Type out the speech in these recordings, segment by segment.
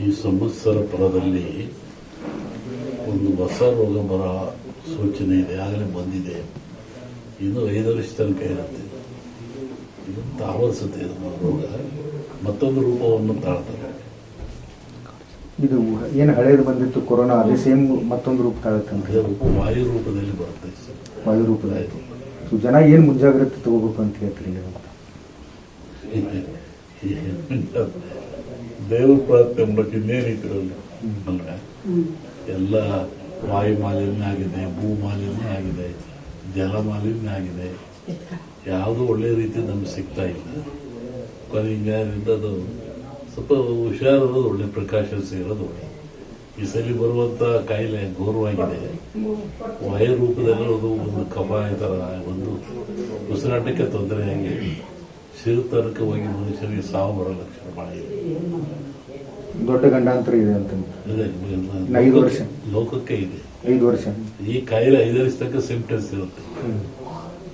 ಈ ಸಂವತ್ಸರ ಫಲದಲ್ಲಿ ಒಂದು ಹೊಸ ರೋಗ ಬರ ಸೂಚನೆ ಇದೆ ಆಗಲೇ ಬಂದಿದೆ. ಇದು ಐದು ವರ್ಷ ತನಕ ಇರುತ್ತೆ. ಇದು ತಾವರಿಸುತ್ತೆ ರೋಗ. ಮತ್ತೊಂದು ರೂಪವನ್ನು ತಾಳ್ತಾರೆ. ಇದು ಏನು ಹಳೆಯದು ಬಂದಿತ್ತು ಕೊರೋನಾ ಅದೇ ಸೇಮ್ ಮತ್ತೊಂದು ರೂಪ ತಾಳುತ್ತೆ ರೂಪ ವಾಯು ರೂಪದಲ್ಲಿ ಬರುತ್ತೆ ಸರ್. ವಾಯು ರೂಪದಲ್ಲಿ ಸೊ ಜನ ಏನು ಮುಂಜಾಗ್ರತೆ ತಗೋಬೇಕು ಅಂತ ಹೇಳ್ತೀರಿ? ದೇವ್ರ ಪ್ರಾರ್ಥನೆ ಮಾಡೋಕೆ ಇನ್ನೇನೈತೆ ಇದರಲ್ಲಿ. ಅಲ್ವೇ ಎಲ್ಲ ವಾಯು ಮಾಲಿನ್ಯ ಆಗಿದೆ, ಭೂ ಮಾಲಿನ್ಯ ಆಗಿದೆ, ಜಲ ಮಾಲಿನ್ಯ ಆಗಿದೆ. ಯಾವುದೂ ಒಳ್ಳೆ ರೀತಿ ನಮ್ಗೆ ಸಿಗ್ತಾ ಇಲ್ಲ. ಕೊನೆಯಿಂದ ಅದು ಸ್ವಲ್ಪ ಹುಷಾರಿರೋದು ಒಳ್ಳೆ ಪ್ರಿಕಾಷನ್ಸ್ ಇರೋದು ಒಳ್ಳೆ. ಈ ಸಲ ಬರುವಂತ ಕಾಯಿಲೆ ಗೌರವಾಗಿದೆ ವಾಯು ಒಂದು ಕಬಾಯ ಥರ ಒಂದು ಉಸಿರಾಟಕ್ಕೆ ತೊಂದರೆ ತೊಂದರೆಯಾಗಿ ಸಿರುತನಕವಾಗಿ ಮನುಷ್ಯರಿಗೆ ಸಾವು ಬರೋ ಲಕ್ಷಣ ಬಹಳ ಇದೆ. ದೊಡ್ಡ ಗಂಡಾಂತರ ಇದೆ ಅಂತ ಐದು ವರ್ಷ. ಲೋಕಕ್ಕೆ ಇದೆ. ಐದು ವರ್ಷ. ಈ ಕಾಯಿಲೆ ಐದು ವರ್ಷ ತನಕ ಸಿಂಪ್ಟಮ್ಸ್ ಇರುತ್ತೆ.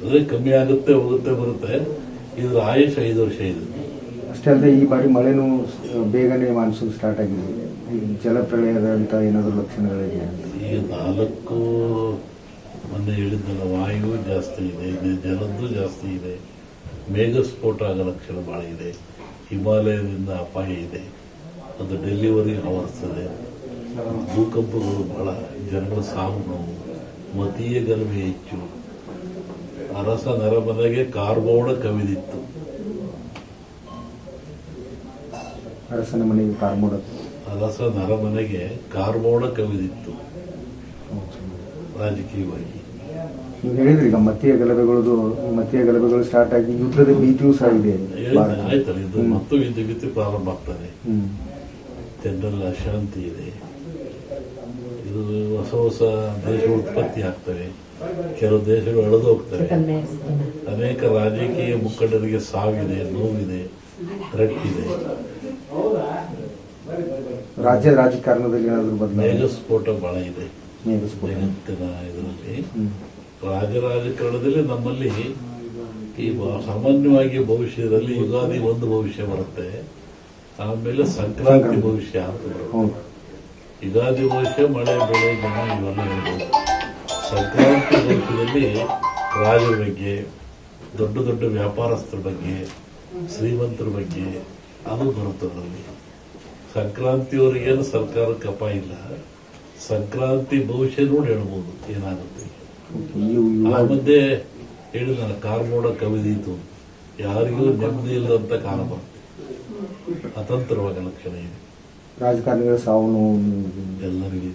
ಅದೇ ಕಮ್ಮಿ ಆಗುತ್ತೆ ಹೋಗುತ್ತೆ ಬರುತ್ತೆ. ಇದ್ರ ಆಯುಷ್ ಐದು ವರ್ಷ ಇದೆ. ಅಷ್ಟೇ ಅಲ್ಲದೆ ಈ ಬಾರಿ ಮಳೆನೂ ಬೇಗನೆ ಮಾನ್ಸೂನ್ ಸ್ಟಾರ್ಟ್ ಆಗಿದೆ. ಈ ಜಲಪ್ರಳಯದಂತ ಏನಾದರೂ ಲಕ್ಷಣಗಳಿದೆ ಅಂತ? ಈಗ ನಾಲ್ಕು ಮೊನ್ನೆ ಹೇಳಿದ್ದಲ್ಲ ವಾಯು ಜಾಸ್ತಿ ಇದೆ ಜಲದ್ದು ಜಾಸ್ತಿ ಇದೆ. ಮೇಘಸ್ಫೋಟ ಆಗೋ ಲಕ್ಷಣ ಬಹಳ ಇದೆ. ಹಿಮಾಲಯದಿಂದ ಅಪಾಯ ಇದೆ. ಅದು ಡೆಲಿವರಿ ಆವರಿಸ್ತದೆ ಭೂಕಂಪಗಳು ಬಹಳ ಜನಗಳ ಸಾವು ನೋವು ಮತೀಯ ಗಲಭೆ ಹೆಚ್ಚು. ಅರಸ ನರಮನೆಗೆ ಕಾರ್ಬೋಡ ಕವಿದಿತ್ತು. ಅರಸನ ಮನೆಗೆ ಕಾರ್ಬೋಡ ಅರಸ ನರಮನೆಗೆ ಕಾರ್ಬೋಡ ಕವಿದಿತ್ತು. ರಾಜಕೀಯವಾಗಿ. ನೀವು ಹೇಳಿದ್ರಿ ಈಗ ಮತೀಯ ಗಲಭೆಗಳದು ಮತೀಯ ಗಲಭೆಗಳು ಸ್ಟಾರ್ಟ್ ಆಗಿ ಯುದ್ಧದ ಭೀತಿಯೂ ಸಹ ಇದೆ. ಆಯ್ತಲ್ಲ ಇದು. ಮತ್ತು ಯುದ್ಧಗತಿ ಪ್ರಾರಂಭ ಆಗ್ತದೆ. ಹ್ಮ್. ಜನರಲ್ಲಿ ಅಶಾಂತಿ ಇದೆ. ಇದು ಹೊಸ ಹೊಸ ದೇಶ ಉತ್ಪತ್ತಿ ಆಗ್ತವೆ ಕೆಲವು ದೇಶಗಳು ಅಳೆದು ಹೋಗ್ತವೆ. ಅನೇಕ ರಾಜಕೀಯ ಮುಖಂಡರಿಗೆ ಸಾವಿದೆ ನೋವಿದೆ ರಟ್ಟಿದೆ. ರಾಜ್ಯ ರಾಜಕಾರಣದಲ್ಲಿ ಏನಾದರೂ ಬದಲಾವಣೆ? ಸ್ಫೋಟ ಬಹಳ ಇದೆ. ಇದರಲ್ಲಿ. ರಾಜಕಾರಣದಲ್ಲಿ ನಮ್ಮಲ್ಲಿ ಈ ಸಾಮಾನ್ಯವಾಗಿ ಭವಿಷ್ಯದಲ್ಲಿ ಯುಗಾದಿ ಒಂದು ಭವಿಷ್ಯ ಬರುತ್ತೆ. ಆಮೇಲೆ ಸಂಕ್ರಾಂತಿ ಭವಿಷ್ಯ ಅಂತ ಬರುತ್ತೆ. ಯುಗಾದಿ ಭವಿಷ್ಯ ಮಳೆ ಬೆಳೆ ಜನ ಇವೆಲ್ಲ ಹೇಳ್ಬೋದು. ಸಂಕ್ರಾಂತಿ ಭವಿಷ್ಯದಲ್ಲಿ ರಾಜರ ಬಗ್ಗೆ ದೊಡ್ಡ ದೊಡ್ಡ ವ್ಯಾಪಾರಸ್ಥರ ಬಗ್ಗೆ ಶ್ರೀಮಂತರ ಬಗ್ಗೆ ಅದು ಬರುತ್ತೆ ಅದರಲ್ಲಿ ಸಂಕ್ರಾಂತಿಯವರಿಗೇನು ಸರ್ಕಾರ ಕಪ ಇಲ್ಲ. ಸಂಕ್ರಾಂತಿ ಭವಿಷ್ಯ ನೋಡಿ ಹೇಳ್ಬೋದು ಏನಾಗುತ್ತೆ. ಆ ಮಧ್ಯೆ ಹೇಳಿದ ಕಾರ್ಮೋಡ ಕವಿದೀತು ಯಾರಿಗೂ ನೆಮ್ಮದಿ ಇಲ್ಲದಂತ ಕಾಲ ಬರುತ್ತೆ ಅತಂತ್ರವಾದ ಲಕ್ಷಣ ಇದೆ. ರಾಜಕಾರಣಿಗಳ ಸಾವು ನೋವು ಎಲ್ಲರಿಗೂ